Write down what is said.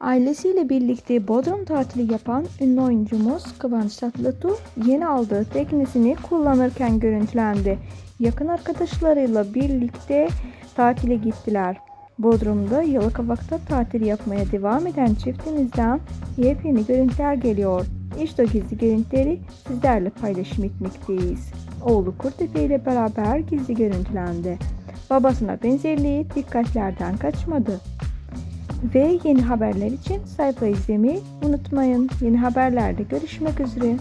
Ailesiyle birlikte Bodrum tatili yapan ünlü oyuncumuz Kıvanç Tatlıtuğ yeni aldığı teknesini kullanırken görüntülendi. Yakın arkadaşlarıyla birlikte tatile gittiler. Bodrum'da Yalıkavak'ta tatil yapmaya devam eden çiftimizden yepyeni görüntüler geliyor. İşte o gizli görüntüleri sizlerle paylaşım etmekteyiz. Oğlu Kurtepe ile beraber gizli görüntülendi. Babasına benzerliği dikkatlerden kaçmadı. Ve yeni haberler için sayfa izlemeyi unutmayın. Yeni haberlerde görüşmek üzere.